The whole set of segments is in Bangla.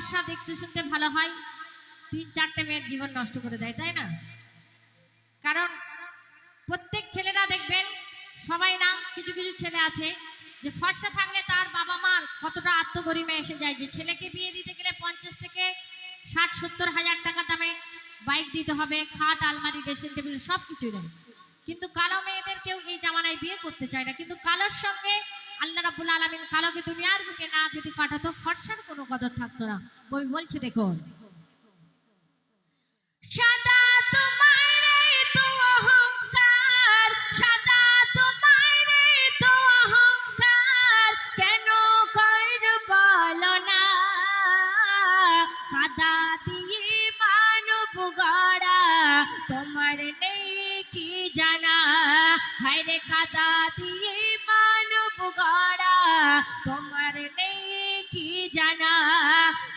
ফর্সা দেখতে শুনতে ভালো হয়। তিন চারটে মেয়ের জীবন নষ্ট করে দেয়, তাই না? কারণ প্রত্যেক ছেলেরা দেখবেন, সবাই না কিছু কিছু ছেলে আছে যে ফর্সা থাকলে তার বাবা মার কতটা আত্মগরিমা এসে যায়। যে ছেলেকে বিয়ে দিতে গেলে পঞ্চাশ থেকে ষাট, সত্তর হাজার টাকা দামে বাইক দিতে হবে, খাট, আলমারি, ড্রেসিং টেবিল সব কিছু নেই কিন্তু কালো মেয়েদের কেউ এই জামানায় বিয়ে করতে চায় না। কিন্তু কালোর সঙ্গে আল্লাহ রাবুল আলমিন কালোকে দুনিয়ার বুকে না যদি পাঠাতো, ফর্সার কোনো কদর থাকতো না। বই বলছে দেখুন তো অহংকার, কেন কর বলো না? কাদা দিয়ে মানব গড়া, তোমার নেই কি জানা? হায়রে কাদা দিয়ে তোমার নেই কি জানা?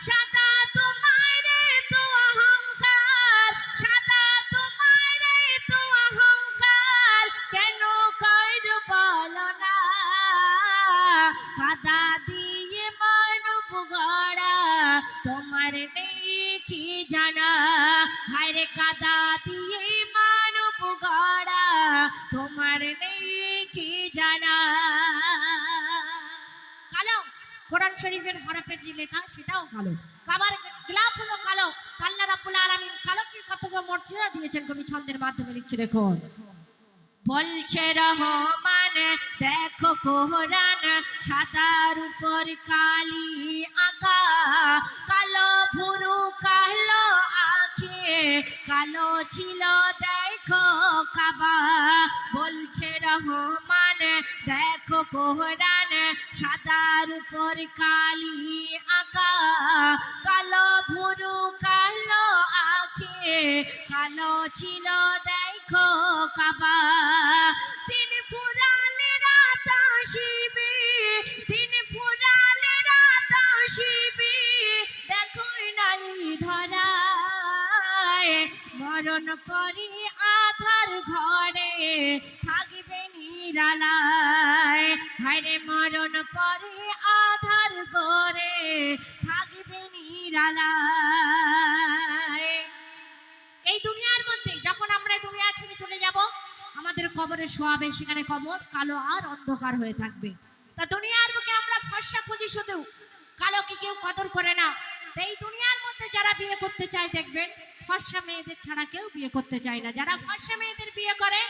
সাদা তোমার তো অহংকার। সাদা তোমার তো অহংকার। কেন কর বলো না? কাদা দিয়ে মানব গড়া তোমার নেই কি জানা? হায়রে কাদা দিয়ে মানব গড়া তোমার নেই কি কোরআন শরীফের হরফের যে লেখা, সেটাও কালো কাবার গ্লাফ হলো কালো, আল্লাহ রাব্বুল আলামিন কালোকে কত মর্যাদা দিয়েছেন কবি ছন্দের মাধ্যমে লিখছে, দেখুন। বলছে রহমান, দেখো কোরআন, সাদার উপর কালি আঁকা, কালো ভুরু, কালো আখে, কালো ছিল, দেখো কাবা। বলছে রহমান দেখো কোরআন সাদার উপর কালি আঁকা। কালো ভুরু, কালো আখে, কালো ছিল দেখো কাবা। তিন ফুরালে রাত আসিবে, তিন ফুরালে রাত আসিবে দেখো নাই ধরায়। মরণ পরি আধার ঘরে হায়রে মরণ পরে আধার ঘরে থাকবে নিরালায়। এই দুনিয়ার মধ্যে যখন আমরা দুনিয়া ছেড়ে চলে যাব, আমাদের কবরে শোয়াবে সেখানে কবর কালো আর অন্ধকার হয়ে থাকবে। তা দুনিয়ার বুকে আমরা ফর্সা খুঁজি শুধু কালোকে কেউ কদর করে না। এই দুনিয়ার মধ্যে যারা বিয়ে করতে চায়, দেখবেন ফর্সা মেয়েদের ছাড়া কেউ বিয়ে করতে চায় না। যারা ফর্সা মেয়েদের বিয়ে করে,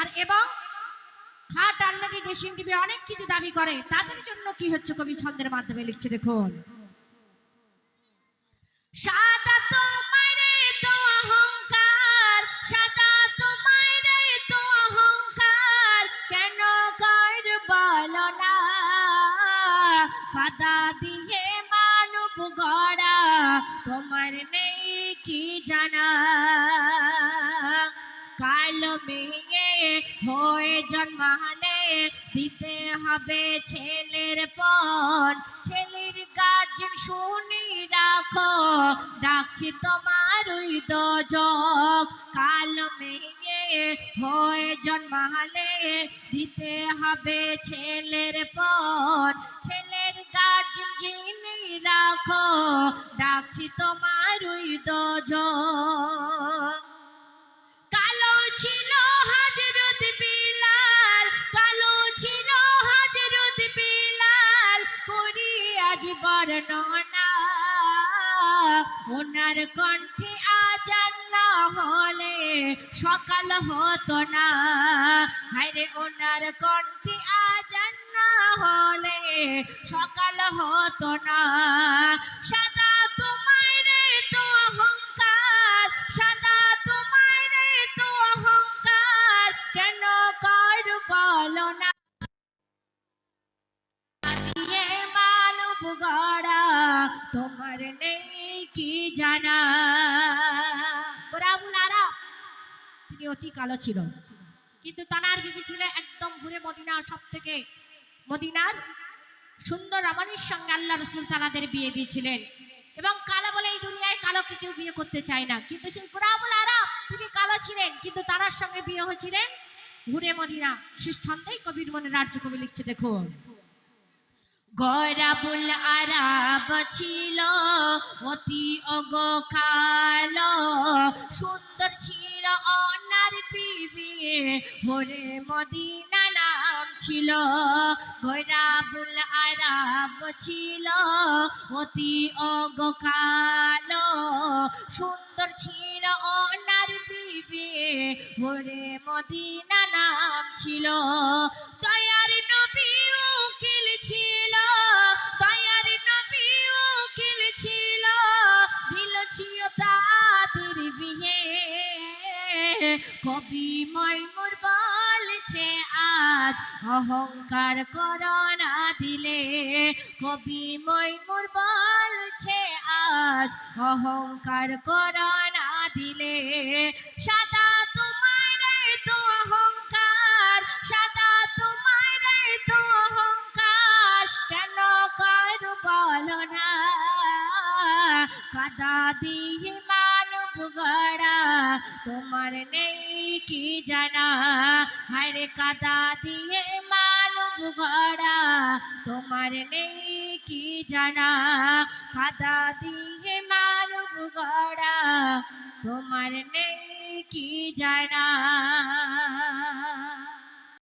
আর এবং খাট আলমারি ড্রেসিং টিভি অনেক কিছু দাবি করে। তাদের জন্য কি হচ্ছে কবি ছন্দের মাধ্যমে লিখছে দেখুন। সাদা অহংকার, সাদা তো অহংকার, কেন না? কাদা দিয়ে তোমার নেই কি জানা? হয়ে জন্মালে দিতে হবে ছেলের পণ। ছেলের গার্জেন শুনি রাখো, ডাকছি তোমার ওই দজক। কালো মেয়ে হয়ে জন্মালে দিতে হবে ছেলের পণ। ছেলের গার্জেন যিনি রাখো, ডাকছি তোমার ওই দজক। বর্ণনা। ওনার কণ্ঠে আজান না হলে সকাল হতো না। হায়রে ওনার কণ্ঠে আজান না হলে সকাল হতো না। তোমার নেই কি জানা? গোরাবুল আরা তিনি অতি কালো ছিল। কিন্তু তানার বিবি ছিল একদম ঘুরে মদিনা সব থেকে মদিনার সুন্দর রমণীর সঙ্গে আল্লাহ রসুল তানাদের বিয়ে দিয়েছিলেন। এবং কালো বলে এই দুনিয়ায় কালোকে কেউ বিয়ে করতে চায় না। কিন্তু সেই গোরাবুল আরব তিনি কালো ছিলেন, কিন্তু তার সঙ্গে বিয়ে হয়েছিলেন ঘুরে মদিনা। সুচ্ছন্দেই কবির মনে রাজ্য কবি লিখছে, দেখুন। গরাবুল আরাব ছিল, অতি অগকাল সুন্দর ছিল অনার বিবি হরে মদিনা নাম ছিল। গরাবুল আরাব ছিল, অতি অগকাল সুন্দর ছিল অনার বিবি হরে মদিনা নাম ছিল। কবি ময়মুর বলছে, আজ অহংকার করোনা দিলে। কবি ময়মুর বলছে, আজ অহংকার করোনা দিলে। সাদা তোমার তো অহংকার, সাদা তোমার তো অহংকার, কেন কর বলো না? কাদা দিয়ে পাপ গড়া, তোমার নেই কি জানা? হায়রে কাদা দিয়ে মানব গড়া, তোমার নেই কি জানা? কাদা দিয়ে মানব গড়া, তোমার নেই কি জানা?